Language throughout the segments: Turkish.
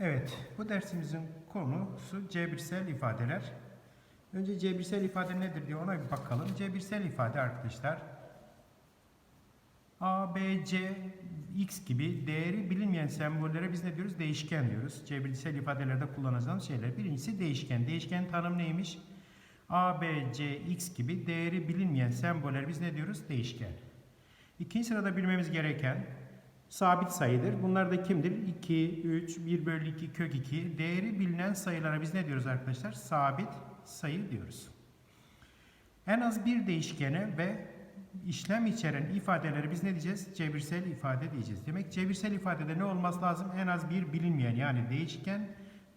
Evet, bu dersimizin konusu cebirsel ifadeler. Önce cebirsel ifade nedir diye ona bir bakalım. Cebirsel ifade arkadaşlar A, B, C, X gibi değeri bilinmeyen sembollere biz ne diyoruz? Değişken diyoruz. Cebirsel ifadelerde kullanacağımız şeyler. Birincisi değişken. Değişken tanım neymiş? A, B, C, X gibi değeri bilinmeyen semboller biz ne diyoruz? Değişken. İkinci sırada bilmemiz gereken sabit sayıdır. Bunlar da kimdir? 2, 3, 1 bölü 2, kök 2. Değeri bilinen sayılara biz ne diyoruz arkadaşlar? Sabit sayı diyoruz. En az bir değişkene ve işlem içeren ifadeleri biz ne diyeceğiz? Cebirsel ifade diyeceğiz. Demek cebirsel ifadede ne olması lazım? En az bir bilinmeyen yani değişken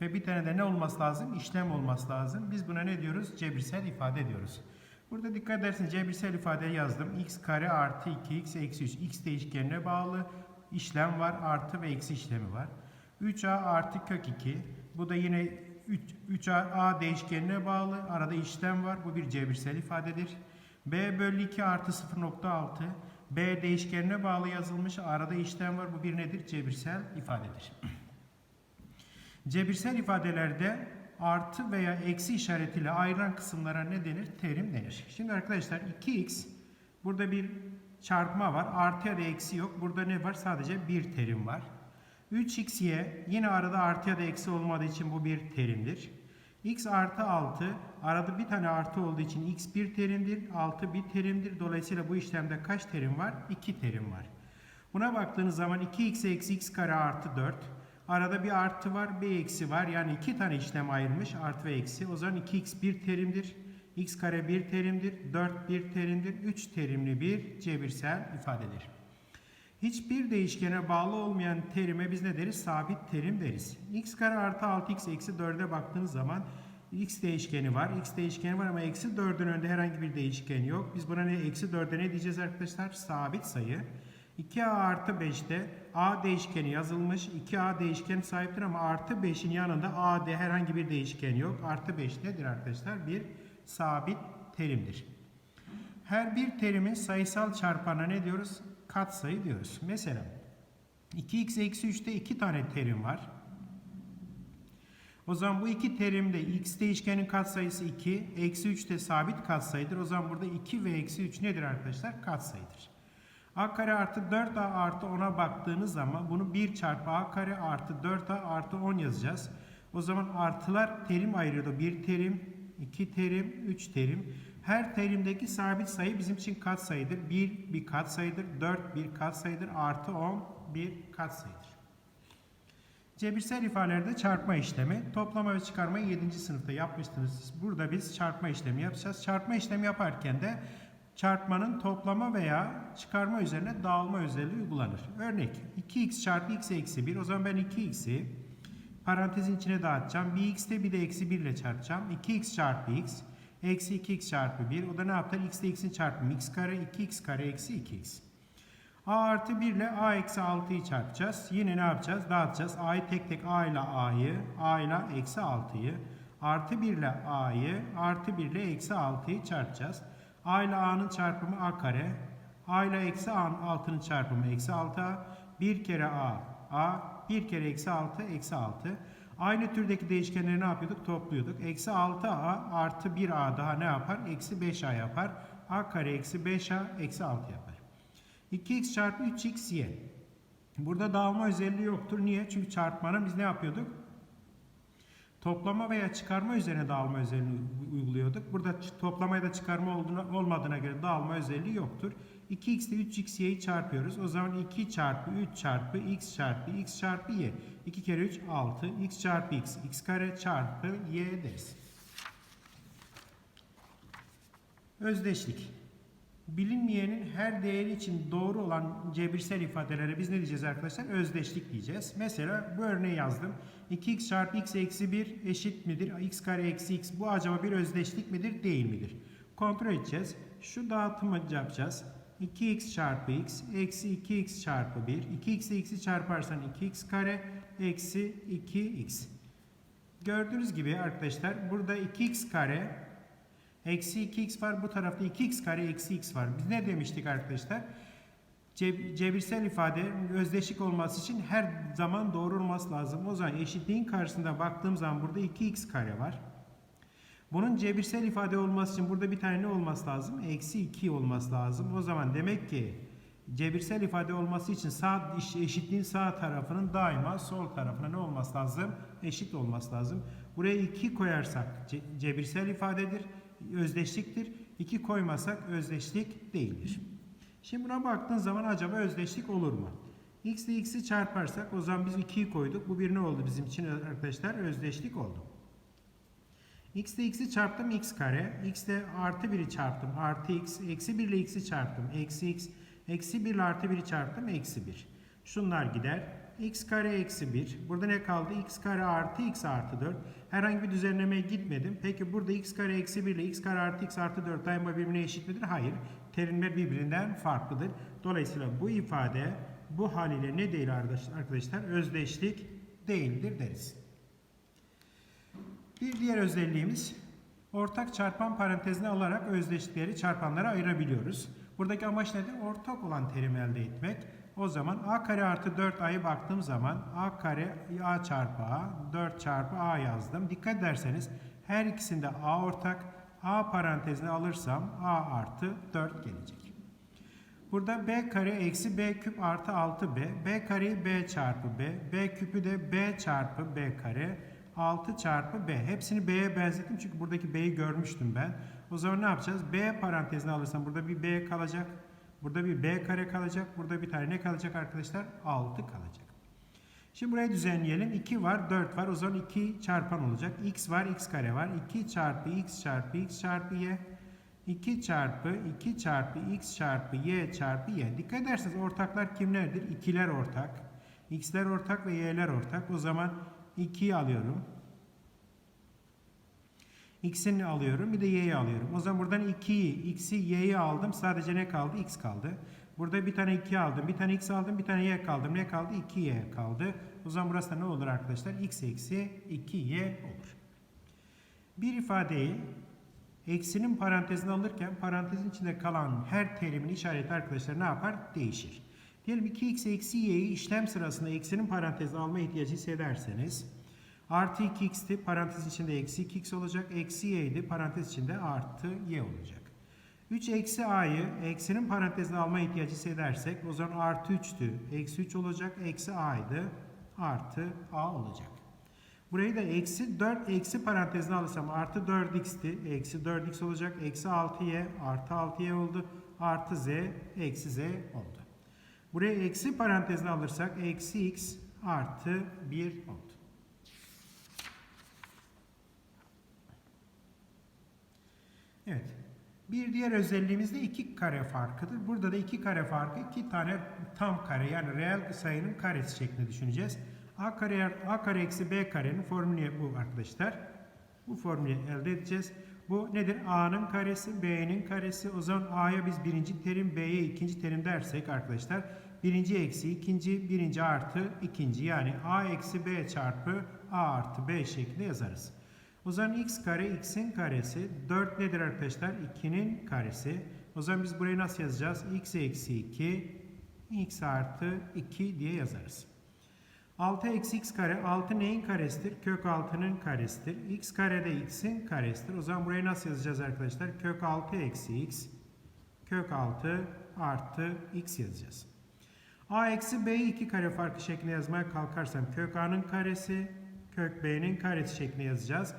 ve bir tane de ne olması lazım? İşlem olması lazım. Biz buna ne diyoruz? Cebirsel ifade diyoruz. Burada dikkat ederseniz cebirsel ifade yazdım. x kare artı 2x eksi 3. x değişkenine bağlı işlem var. Artı ve eksi işlemi var. 3a artı kök 2. Bu da yine 3, 3a a değişkenine bağlı. Arada işlem var. Bu bir cebirsel ifadedir. b bölü 2 artı 0.6. b değişkenine bağlı yazılmış. Arada işlem var. Bu bir nedir? Cebirsel ifadedir. Cebirsel ifadelerde artı veya eksi işaretiyle ayrılan kısımlara ne denir? Terim denir. Şimdi arkadaşlar 2x burada bir çarpma var. Artı ya da eksi yok. Burada ne var? Sadece bir terim var. 3xy yine arada artı ya da eksi olmadığı için bu bir terimdir. x artı 6 arada bir tane artı olduğu için x bir terimdir. 6 bir terimdir. Dolayısıyla bu işlemde kaç terim var? 2 terim var. Buna baktığınız zaman 2x eksi x kare artı 4. Arada bir artı var, bir eksi var. Yani iki tane işlem ayrılmış artı ve eksi. O zaman 2x bir terimdir. X kare bir terimdir. 4 bir terimdir. 3 terimli bir cebirsel ifadedir. Hiçbir değişkene bağlı olmayan terime biz ne deriz? Sabit terim deriz. x kare artı 6x eksi 4'e baktığınız zaman x değişkeni var. x değişkeni var ama eksi 4'ün önünde herhangi bir değişken yok. Biz buna ne? Eksi 4'e ne diyeceğiz arkadaşlar? Sabit sayı. 2a artı 5'te a değişkeni yazılmış. 2a değişken sahiptir ama artı 5'in yanında a'de herhangi bir değişken yok. Artı 5 nedir arkadaşlar? Bir sabit terimdir. Her bir terimin sayısal çarpanına ne diyoruz? Katsayı diyoruz. Mesela 2x eksi 3'te 2 tane terim var. O zaman bu iki terimde x değişkenin katsayısı 2, eksi 3 de sabit katsayıdır. O zaman burada 2 ve eksi 3 nedir arkadaşlar? Katsayıdır. a kare artı 4a artı 10'a baktığınız zaman bunu 1 çarpı a kare artı 4a artı 10 yazacağız. O zaman artılar terim ayırıyordu. 1 terim, 2 terim, 3 terim. Her terimdeki sabit sayı bizim için katsayıdır. 1 bir katsayıdır, 4 bir katsayıdır, artı 10 bir katsayıdır. Cebirsel ifadelerde çarpma işlemi. Toplama ve çıkarmayı 7. sınıfta yapmıştınız. Burada biz çarpma işlemi yapacağız. Çarpma işlemi yaparken de çarpmanın toplama veya çıkarma üzerine dağılma özelliği uygulanır. Örnek 2x çarpı x eksi 1. O zaman ben 2x'i parantezin içine dağıtacağım. Bir x'te bir de eksi 1 ile çarpacağım. 2x çarpı x eksi 2x çarpı 1. O da ne yapar? x ile x'in çarpımı x kare 2x kare eksi 2x. a artı 1 ile a eksi 6'yı çarpacağız. Yine ne yapacağız? Dağıtacağız. a'yı tek tek a ile a'yı, a ile eksi 6'yı, artı 1 ile a'yı, artı 1 ile eksi 6'yı çarpacağız. a ile a'nın çarpımı a kare, a ile eksi a'nın 6'nın çarpımı eksi 6a, 1 kere a, a, 1 kere eksi 6, eksi 6. Aynı türdeki değişkenleri ne yapıyorduk? Topluyorduk. Eksi 6a artı 1a daha ne yapar? Eksi 5a yapar. a kare eksi 5a eksi 6 yapar. 2x çarpı 3xy. Burada dağılma özelliği yoktur. Niye? Çünkü çarpmanın biz ne yapıyorduk? Toplama veya çıkarma üzerine dağılma özelliğini uyguluyorduk. Burada toplama ya da çıkarma olduğuna, olmadığına göre dağılma özelliği yoktur. 2x ile 3xy'yi çarpıyoruz. O zaman 2 çarpı 3 çarpı x çarpı x çarpı y. 2 kere 3 6. x çarpı x. x kare çarpı y deriz. Özdeşlik. Bilinmeyenin her değeri için doğru olan cebirsel ifadelere biz ne diyeceğiz arkadaşlar? Özdeşlik diyeceğiz. Mesela bu örneği yazdım. 2x çarpı x eksi 1 eşit midir? x kare eksi x. Bu acaba bir özdeşlik midir? Değil midir? Kontrol edeceğiz. Şu dağıtımı yapacağız. 2x çarpı x eksi 2x çarpı 1. 2x ile x'i çarparsan 2x kare eksi 2x. Gördüğünüz gibi arkadaşlar burada 2x kare Eksi 2x var. Bu tarafta 2x kare eksi x var. Biz ne demiştik arkadaşlar? Ce- cebirsel ifade özdeşlik olması için her zaman doğru olması lazım. O zaman eşitliğin karşısında baktığım zaman burada 2x kare var. Bunun cebirsel ifade olması için burada bir tane ne olması lazım? Eksi 2 olması lazım. O zaman demek ki cebirsel ifade olması için sağ eşitliğin sağ tarafının daima sol tarafına ne olması lazım? Eşit olması lazım. Buraya 2 koyarsak ce- cebirsel ifadedir, özdeşliktir. 2 koymasak özdeşlik değildir. Şimdi buna baktığın zaman acaba özdeşlik olur mu? x ile x'i çarparsak o zaman biz 2'yi koyduk. Bu bir ne oldu bizim için arkadaşlar? Özdeşlik oldu. x ile x'i çarptım x kare. x ile artı 1'i çarptım artı x. Eksi 1 ile x'i çarptım. Eksi x. Eksi 1 ile artı 1'i çarptım. Eksi 1. Şunlar gider. X kare eksi 1. Burada ne kaldı? x kare artı x artı 4. Herhangi bir düzenlemeye gitmedim. Peki burada x kare eksi 1 ile x kare artı x artı 4 daima birbirine eşit midir? Hayır. Terimler birbirinden farklıdır. Dolayısıyla bu ifade bu haliyle ne değil arkadaşlar? Özdeşlik değildir deriz. Bir diğer özelliğimiz ortak çarpan parantezine alarak özdeşlikleri çarpanlara ayırabiliyoruz. Buradaki amaç nedir? Ortak olan terim elde etmek. O zaman a kare artı 4a'yı baktığım zaman a kare a çarpı a 4 çarpı a yazdım. Dikkat ederseniz her ikisinde a ortak. a parantezine alırsam a artı 4 gelecek. Burada b kare eksi b küp artı 6b. b kareyi b çarpı b. b küpü de b çarpı b kare. 6 çarpı b. Hepsini b'ye benzettim çünkü buradaki b'yi görmüştüm ben. O zaman ne yapacağız? b parantezine alırsam burada bir b kalacak. Burada bir b kare kalacak. Burada bir tane ne kalacak arkadaşlar? 6 kalacak. Şimdi burayı düzenleyelim. 2 var, 4 var. O zaman 2 çarpan olacak. x var, x kare var. 2 çarpı x çarpı x çarpı y. 2 çarpı 2 çarpı x çarpı y çarpı y. Dikkat ederseniz ortaklar kimlerdir? İkiler ortak. X'ler ortak ve y'ler ortak. O zaman 2'yi alıyorum. X'ini alıyorum. Bir de y'yi alıyorum. O zaman buradan 2'yi, x'i, y'yi aldım. Sadece ne kaldı? X kaldı. Burada bir tane 2 aldım. Bir tane x aldım. Bir tane y kaldım. Ne kaldı? 2y kaldı. O zaman burası da ne olur arkadaşlar? x eksi 2y olur. Bir ifadeyi Eksinin parantezine alırken parantezin içinde kalan her terimin işareti arkadaşlar ne yapar? Değişir. Diyelim 2x eksi y'yi işlem sırasında eksinin parantezine alma ihtiyacı hissederseniz artı 2x'ti parantez içinde eksi 2x olacak. Eksi y'ydi parantez içinde artı y olacak. 3 eksi a'yı eksinin parantezine alma ihtiyacı hissedersek o zaman artı 3'tü. Eksi 3 olacak. Eksi a'ydı. Artı a olacak. Burayı da eksi 4 eksi parantezine alırsam artı 4x'ti. Eksi 4x olacak. Eksi 6y artı 6y oldu. Artı z eksi z oldu. Buraya eksi parantezine alırsak eksi x artı 1 oldu. Evet. Bir diğer özelliğimiz de iki kare farkıdır. Burada da iki kare farkı iki tane tam kare yani reel sayının karesi şeklinde düşüneceğiz. A kare, A kare eksi B karenin formülü bu arkadaşlar. Bu formülü elde edeceğiz. Bu nedir? A'nın karesi, B'nin karesi. O zaman A'ya biz birinci terim, B'ye ikinci terim dersek arkadaşlar. Birinci eksi ikinci, birinci artı ikinci. Yani A eksi B çarpı A artı B şeklinde yazarız. O zaman x kare x'in karesi. 4 nedir arkadaşlar? 2'nin karesi. O zaman biz burayı nasıl yazacağız? x eksi 2, x artı 2 diye yazarız. 6 eksi x kare 6 neyin karesidir? Kök 6'nın karesidir. x kare de x'in karesidir. O zaman burayı nasıl yazacağız arkadaşlar? Kök 6 eksi x kök 6 artı x yazacağız. a eksi b'yi 2 kare farkı şeklinde yazmaya kalkarsam kök a'nın karesi kök b'nin karesi şeklinde yazacağız.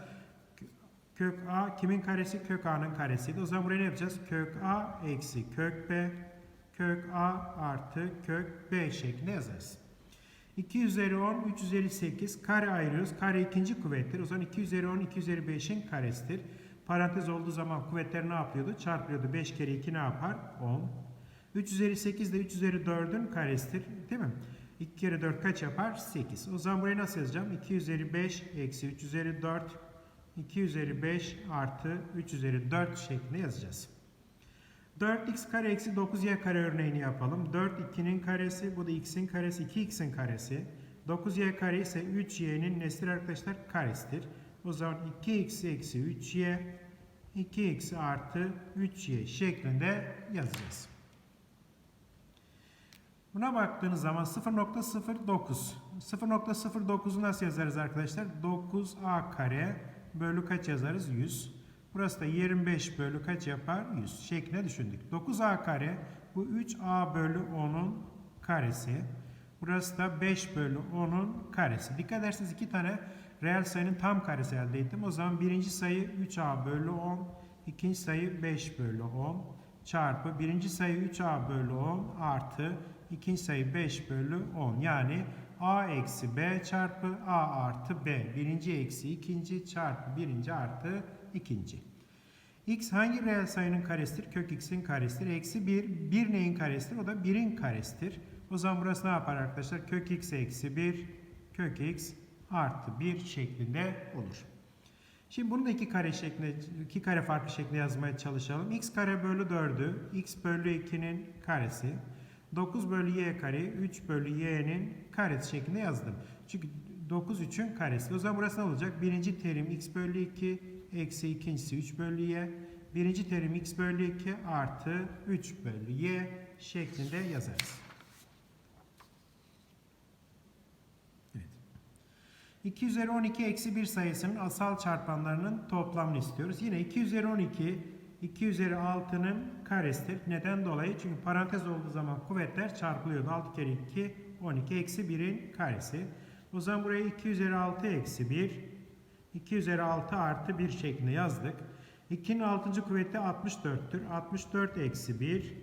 Kök a kimin karesi? Kök a'nın karesiydi. O zaman buraya ne yapacağız? Kök a eksi kök b kök a artı kök b şeklinde yazarız. 2 üzeri 10, 3 üzeri 8 kare ayırıyoruz. Kare ikinci kuvvettir. O zaman 2 üzeri 10, 2 üzeri 5'in karesidir. Parantez olduğu zaman kuvvetler ne yapıyordu? Çarpılıyordu. 5 kere 2 ne yapar? 10. 3 üzeri 8 de 3 üzeri 4'ün karesidir. Değil mi? 2 kere 4 kaç yapar? 8. O zaman burayı nasıl yazacağım? 2 üzeri 5 eksi 3 üzeri 4. 2 üzeri 5 artı 3 üzeri 4 şeklinde yazacağız. 4x kare eksi 9y kare örneğini yapalım. 4 2'nin karesi, bu da x'in karesi, 2x'in karesi. 9y kare ise 3y'nin nesidir arkadaşlar? Karesidir. O zaman 2x eksi 3y, 2x artı 3y şeklinde yazacağız. Buna baktığınız zaman 0.09. 0.09'u nasıl yazarız arkadaşlar? 9a kare bölü kaç yazarız? 100. Burası da 25 bölü kaç yapar? 100 şeklinde düşündük. 9a kare bu 3a bölü 10'un karesi. Burası da 5 bölü 10'un karesi. Dikkat ederseniz iki tane reel sayının tam karesi elde ettim. O zaman birinci sayı 3a bölü 10, ikinci sayı 5 bölü 10 çarpı birinci sayı 3a bölü 10 artı ikinci sayı 5 bölü 10. Yani a eksi b çarpı a artı b. Birinci eksi ikinci çarpı birinci artı ikinci. x hangi reel sayının karesidir? Kök x'in karesidir. Eksi 1, 1 neyin karesidir? O da 1'in karesidir. O zaman burası ne yapar arkadaşlar? Kök x eksi 1, kök x artı 1 şeklinde olur. Şimdi bunu da iki kare şeklinde, iki kare farklı şeklinde yazmaya çalışalım. x kare bölü 4'ü x bölü 2'nin karesi. 9 bölü y kareyi 3 bölü y'nin karesi şeklinde yazdım. Çünkü 9 3'ün karesi. O zaman burası ne olacak? Birinci terim x bölü 2 eksi ikincisi 3 bölü y. Birinci terim x bölü 2 artı 3 bölü y şeklinde yazarız. Evet. 2 üzeri 12 eksi 1 sayısının asal çarpanlarının toplamını istiyoruz. Yine 2 üzeri 12 2 üzeri 6'nın karesidir. Neden dolayı? Çünkü parantez olduğu zaman kuvvetler çarpılıyordu. 6 kere 2 12 eksi 1'in karesi. O zaman buraya 2 üzeri 6 eksi 1 2 üzeri 6 artı 1 şeklinde yazdık. 2'nin 6. kuvveti 64'tür. 64 eksi 1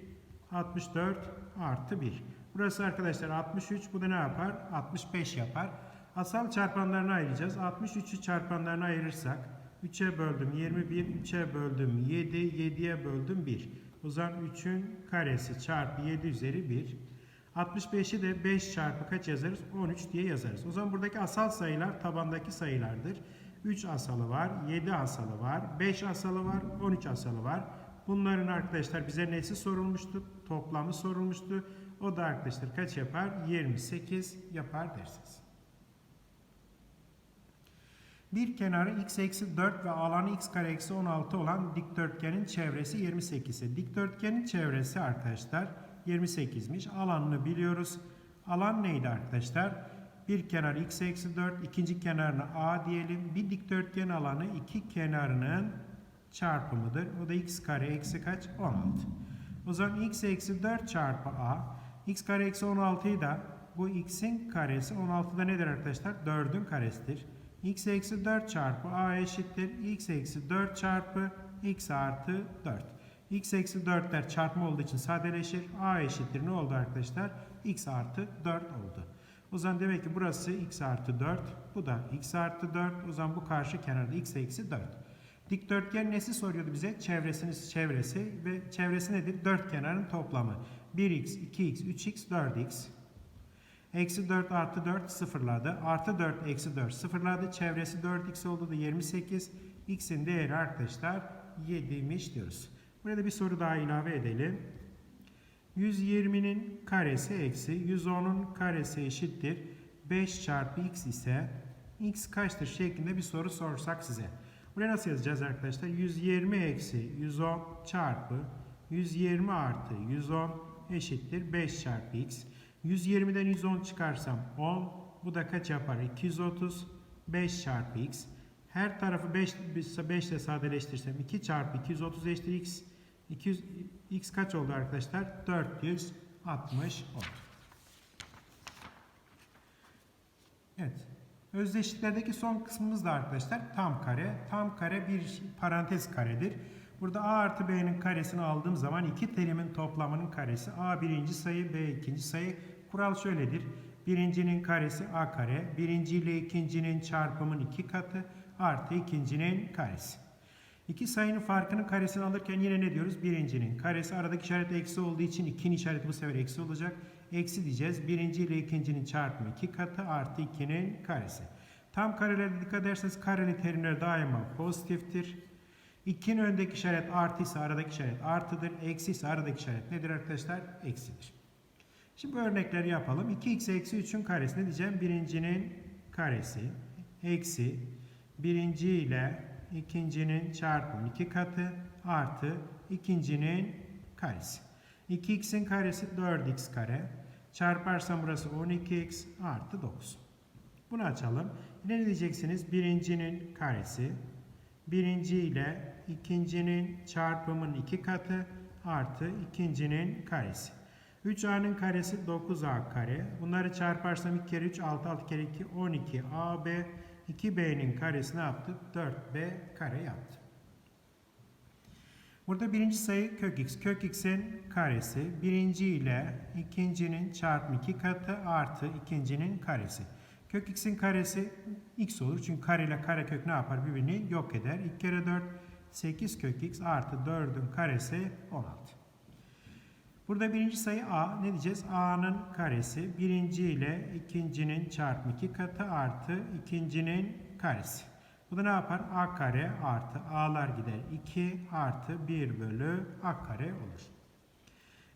64 artı 1. Burası arkadaşlar 63. Bu da ne yapar? 65 yapar. Asal çarpanlarını ayıracağız. 63'ü çarpanlarına ayırırsak 3'e böldüm 21, 3'e böldüm 7, 7'ye böldüm 1. O zaman 3'ün karesi çarpı 7 üzeri 1. 65'i de 5 çarpı kaç yazarız? 13 diye yazarız. O zaman buradaki asal sayılar tabandaki sayılardır. 3 asalı var, 7 asalı var, 5 asalı var, 13 asalı var. Bunların arkadaşlar bize nesi sorulmuştu? Toplamı sorulmuştu. O da arkadaşlar kaç yapar? 28 yapar dersiniz. Bir kenarı x eksi 4 ve alanı x kare eksi 16 olan dikdörtgenin çevresi 28 ise dikdörtgenin çevresi arkadaşlar 28'miş. Alanını biliyoruz. Alan neydi arkadaşlar? Bir kenar x eksi 4, ikinci kenarına a diyelim. Bir dikdörtgen alanı iki kenarının çarpımıdır. O da x kare eksi kaç? 16. O zaman x eksi 4 çarpı a. x kare eksi 16'yı da bu x'in karesi 16'da nedir arkadaşlar? 4'ün karesidir x eksi 4 çarpı a eşittir. x eksi 4 çarpı x artı 4. x eksi 4'ler çarpma olduğu için sadeleşir. a eşittir ne oldu arkadaşlar? x artı 4 oldu. O zaman demek ki burası x artı 4. Bu da x artı 4. O zaman bu karşı kenarda x eksi 4. Dikdörtgen nesi soruyordu bize? Çevresini, çevresi ve çevresi nedir? Dört kenarın toplamı. 1x, 2x, 3x, 4x. Eksi 4 artı 4 sıfırladı. Artı 4 eksi 4 sıfırladı. Çevresi 4x oldu da 28. X'in değeri arkadaşlar 7'ymiş diyoruz. Burada bir soru daha ilave edelim. 120'nin karesi eksi 110'un karesi eşittir. 5 çarpı x ise x kaçtır şeklinde bir soru sorsak size. Buraya nasıl yazacağız arkadaşlar? 120 eksi 110 çarpı 120 artı 110 eşittir 5 çarpı x. 120'den 110 çıkarsam 10. Bu da kaç yapar? 230. 5 çarpı x. Her tarafı 5, 5 ile sadeleştirsem 2 çarpı 230 eşittir x. 200, x kaç oldu arkadaşlar? 460 oldu. Evet. Özdeşliklerdeki son kısmımız da arkadaşlar tam kare. Tam kare bir parantez karedir. Burada a artı b'nin karesini aldığım zaman iki terimin toplamının karesi. a birinci sayı, b ikinci sayı. Kural şöyledir. Birincinin karesi a kare. Birinci ile ikincinin çarpımın iki katı artı ikincinin karesi. İki sayının farkının karesini alırken yine ne diyoruz? Birincinin karesi aradaki işaret eksi olduğu için ikinin işareti bu sefer eksi olacak. Eksi diyeceğiz. Birinci ile ikincinin çarpımı iki katı artı ikinin karesi. Tam karelerde dikkat ederseniz kareli terimler daima pozitiftir. 2'nin öndeki işaret artıysa aradaki işaret artıdır. Eksi ise aradaki işaret nedir arkadaşlar? Eksidir. Şimdi bu örnekleri yapalım. 2x eksi 3'ün karesi ne diyeceğim? Birincinin karesi eksi birinci ile ikincinin çarpımı 2 katı artı ikincinin karesi. 2x'in karesi 4x kare Çarparsam burası 12x artı 9. Bunu açalım. Ne diyeceksiniz? Birincinin karesi. Birinci ile ikincinin çarpımının iki katı artı ikincinin karesi. 3a'nın karesi 9a kare. Bunları çarparsam 2 kere 3 6 6 kere 2 12 ab 2b'nin karesi ne yaptı? 4b kare yaptı. Burada birinci sayı kök x. Kök x'in karesi birinci ile ikincinin çarpımı iki katı artı ikincinin karesi. Kök x'in karesi x olur. Çünkü kare ile kare kök ne yapar? Birbirini yok eder. 2 kere 4 8 kök x artı 4'ün karesi 16. Burada birinci sayı a. Ne diyeceğiz? a'nın karesi birinci ile ikincinin çarpımı iki katı artı ikincinin karesi. Bu da ne yapar? a kare artı a'lar gider 2 artı 1 bölü a kare olur.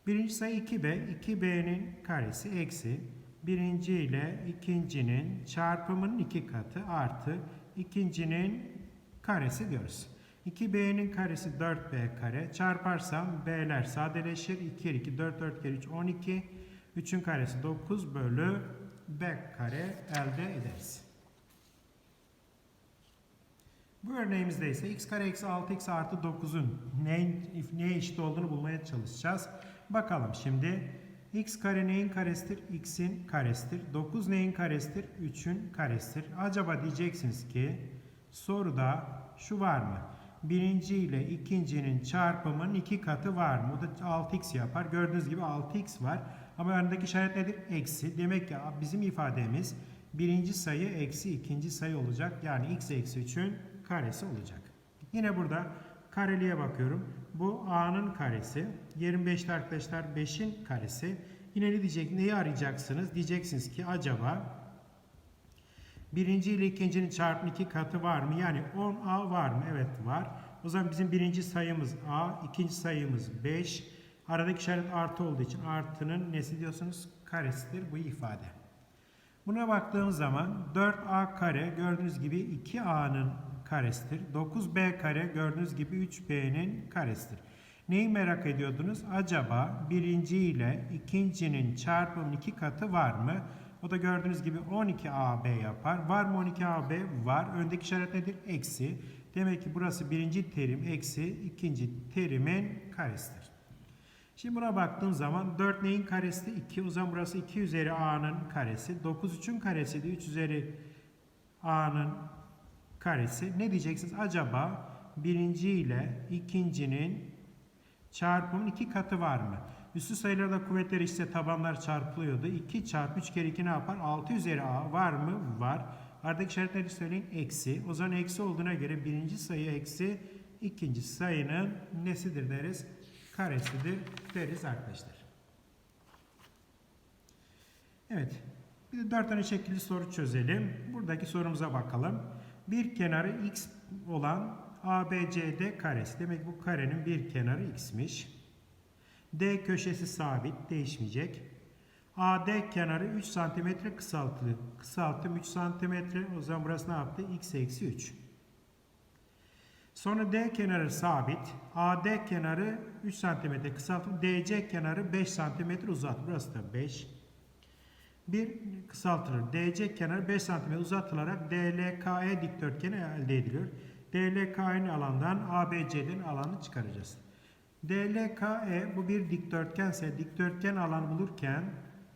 Birinci sayı 2b. 2b'nin karesi eksi birinci ile ikincinin çarpımının iki katı artı ikincinin karesi diyoruz. 2b'nin karesi 4b kare. Çarparsam b'ler sadeleşir. 2 kere 2 4 4 kere 3 12. 3'ün karesi 9 bölü b kare elde ederiz. Bu örneğimizde ise x kare eksi 6x artı 9'un neyin, neye eşit olduğunu bulmaya çalışacağız. Bakalım şimdi x kare neyin karesidir? x'in karesidir. 9 neyin karesidir? 3'ün karesidir. Acaba diyeceksiniz ki soruda şu var mı? Birinci ile ikincinin çarpımının iki katı var mı? O da 6x yapar. Gördüğünüz gibi 6x var. Ama önündeki işaret nedir? Eksi. Demek ki bizim ifademiz birinci sayı eksi ikinci sayı olacak. Yani x eksi 3'ün karesi olacak. Yine burada kareliğe bakıyorum. Bu a'nın karesi. 25'te arkadaşlar 5'in karesi. Yine ne diyecek? Neyi arayacaksınız? Diyeceksiniz ki acaba birinci ile ikincinin çarpımı iki katı var mı? Yani 10a var mı? Evet var. O zaman bizim birinci sayımız a, ikinci sayımız 5. Aradaki işaret artı olduğu için artının nesi diyorsunuz? Karesidir bu ifade. Buna baktığımız zaman 4a kare gördüğünüz gibi 2a'nın karesidir. 9b kare gördüğünüz gibi 3b'nin karesidir. Neyi merak ediyordunuz? Acaba birinci ile ikincinin çarpımının iki katı var mı? O da gördüğünüz gibi 12ab yapar. Var mı 12ab? Var. Öndeki işaret nedir? Eksi. Demek ki burası birinci terim eksi ikinci terimin karesidir. Şimdi buna baktığım zaman 4 neyin karesi? 2. O zaman burası 2 üzeri a'nın karesi. 9 3'ün karesi de 3 üzeri a'nın karesi. Ne diyeceksiniz? Acaba birinci ile ikincinin çarpımın iki katı var mı? Üstü sayılarda kuvvetler işte tabanlar çarpılıyordu. 2 çarpı 3 kere 2 ne yapar? 6 üzeri a var mı? Var. Aradaki işaretleri söyleyin. Eksi. O zaman eksi olduğuna göre birinci sayı eksi ikinci sayının nesidir deriz? Karesidir deriz arkadaşlar. Evet. Bir 4 tane şekilli soru çözelim. Buradaki sorumuza bakalım. Bir kenarı x olan ABCD karesi. Demek bu karenin bir kenarı x'miş. D köşesi sabit, değişmeyecek. AD kenarı 3 cm kısaltılı. Kısaltım 3 cm. O zaman burası ne yaptı? x eksi 3. Sonra D kenarı sabit. AD kenarı 3 cm kısaltım. DC kenarı 5 cm uzat. Burası da 5. Bir kısaltılır. DC kenarı 5 cm uzatılarak DLKE dikdörtgeni elde ediliyor. DLKE'nin alandan ABC'den alanı çıkaracağız. DLKE bu bir dikdörtgense dikdörtgen alanı bulurken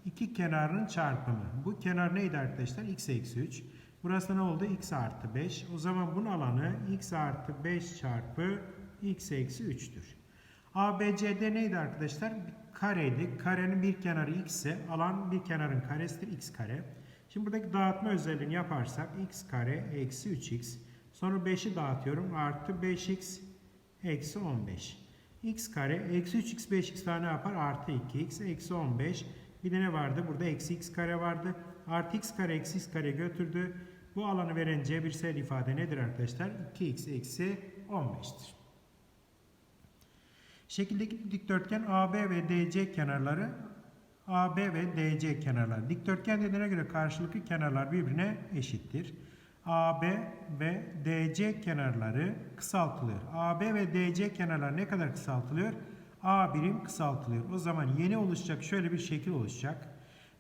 iki kenarın çarpımı. Bu kenar neydi arkadaşlar? x eksi 3. Burası ne oldu? x artı 5. O zaman bunun alanı x artı 5 çarpı x eksi 3'tür. ABCD neydi arkadaşlar? Kareydi. Karenin bir kenarı x ise alan bir kenarın karesidir x kare. Şimdi buradaki dağıtma özelliğini yaparsak x kare eksi 3x. Sonra 5'i dağıtıyorum. Artı 5x eksi 15. x kare eksi 3x 5x daha ne yapar? Artı 2x eksi 15. Bir de ne vardı? Burada eksi x kare vardı. Artı x kare eksi x kare götürdü. Bu alanı veren cebirsel ifade nedir arkadaşlar? 2x eksi 15'tir. Şekildeki dikdörtgen AB ve DC kenarları AB ve DC kenarları. Dikdörtgen dediğine göre karşılıklı kenarlar birbirine eşittir. AB ve DC kenarları kısaltılıyor. AB ve DC kenarlar ne kadar kısaltılıyor? A birim kısaltılıyor. O zaman yeni oluşacak şöyle bir şekil oluşacak.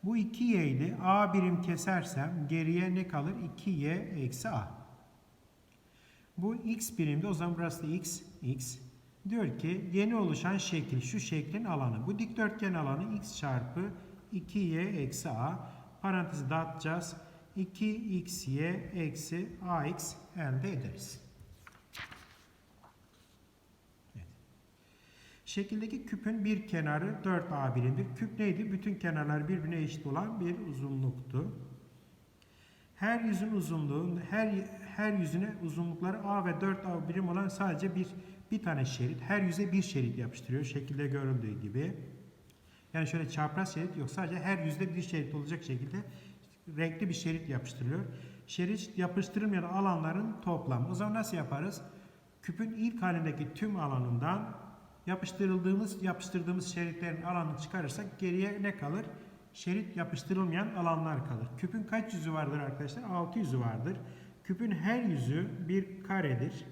Bu 2y ile a birim kesersem geriye ne kalır? 2y eksi a. Bu x birimde o zaman burası da x, x. Diyor ki yeni oluşan şekil şu şeklin alanı. Bu dikdörtgen alanı x çarpı 2y eksi a. Parantezi dağıtacağız. 2xy eksi ax elde ederiz. Şekildeki küpün bir kenarı 4a birimdir. Küp neydi? Bütün kenarlar birbirine eşit olan bir uzunluktu. Her yüzün uzunluğu, her her yüzüne uzunlukları a ve 4a birim olan sadece bir bir tane şerit. Her yüze bir şerit yapıştırıyor. Şekilde görüldüğü gibi. Yani şöyle çapraz şerit yok. Sadece her yüzde bir şerit olacak şekilde renkli bir şerit yapıştırılıyor. Şerit yapıştırılmayan alanların toplamı. O zaman nasıl yaparız? Küpün ilk halindeki tüm alanından yapıştırıldığımız, yapıştırdığımız şeritlerin alanını çıkarırsak geriye ne kalır? Şerit yapıştırılmayan alanlar kalır. Küpün kaç yüzü vardır arkadaşlar? 6 yüzü vardır. Küpün her yüzü bir karedir.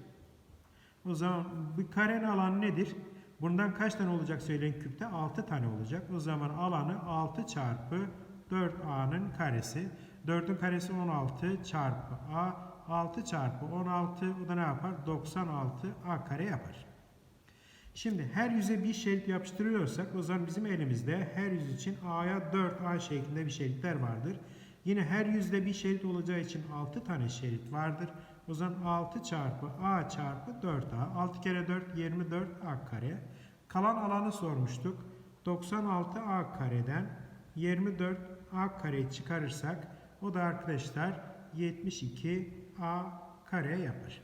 O zaman bir karenin alanı nedir? Bundan kaç tane olacak söyleyin küpte? 6 tane olacak. O zaman alanı 6 çarpı 4a'nın karesi. 4'ün karesi 16 çarpı a. 6 çarpı 16 o da ne yapar? 96 a kare yapar. Şimdi her yüze bir şerit yapıştırıyorsak o zaman bizim elimizde her yüz için a'ya 4a şeklinde bir şeritler vardır. Yine her yüzde bir şerit olacağı için 6 tane şerit vardır. O zaman 6 çarpı a çarpı 4a. 6 kere 4 24 a kare. Kalan alanı sormuştuk. 96 a kareden 24 a kareyi çıkarırsak o da arkadaşlar 72 a kare yapar.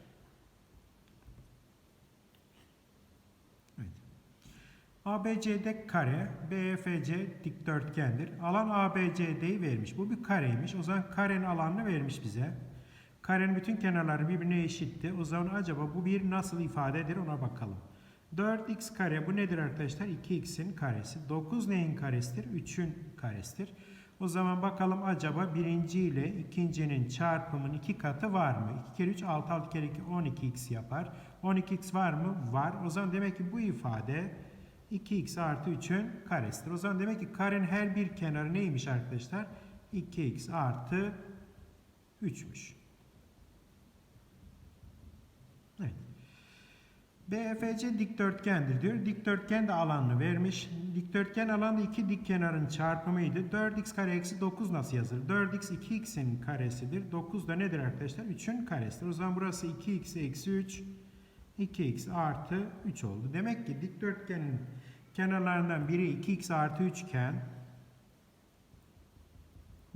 Evet. ABCD kare, BFC dikdörtgendir. Alan ABCD'yi vermiş. Bu bir kareymiş. O zaman karenin alanını vermiş bize. Karenin bütün kenarları birbirine eşitti. O zaman acaba bu bir nasıl ifadedir ona bakalım. 4x kare bu nedir arkadaşlar? 2x'in karesi. 9 neyin karesidir? 3'ün karesidir. O zaman bakalım acaba birinci ile ikincinin çarpımın iki katı var mı? 2 kere 3 6 6 kere 2 12x yapar. 12x var mı? Var. O zaman demek ki bu ifade 2x artı 3'ün karesidir. O zaman demek ki karenin her bir kenarı neymiş arkadaşlar? 2x artı 3'müş. Evet. BFC dikdörtgendir diyor. Dikdörtgen de alanını vermiş. Dikdörtgen alanı iki dik kenarın çarpımıydı. 4x kare eksi 9 nasıl yazılır? 4x 2x'in karesidir. 9 da nedir arkadaşlar? 3'ün karesidir. O zaman burası 2x eksi 3. 2x artı 3 oldu. Demek ki dikdörtgenin kenarlarından biri 2x artı 3 iken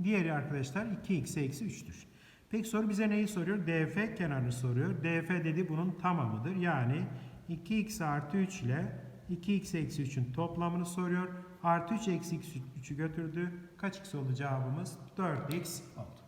diğeri arkadaşlar 2x eksi 3'tür. Peki soru bize neyi soruyor? DF kenarını soruyor. DF dedi bunun tamamıdır. Yani 2x artı 3 ile 2x eksi 3'ün toplamını soruyor. Artı 3 eksi 3'ü götürdü. Kaç x oldu cevabımız? 4x oldu.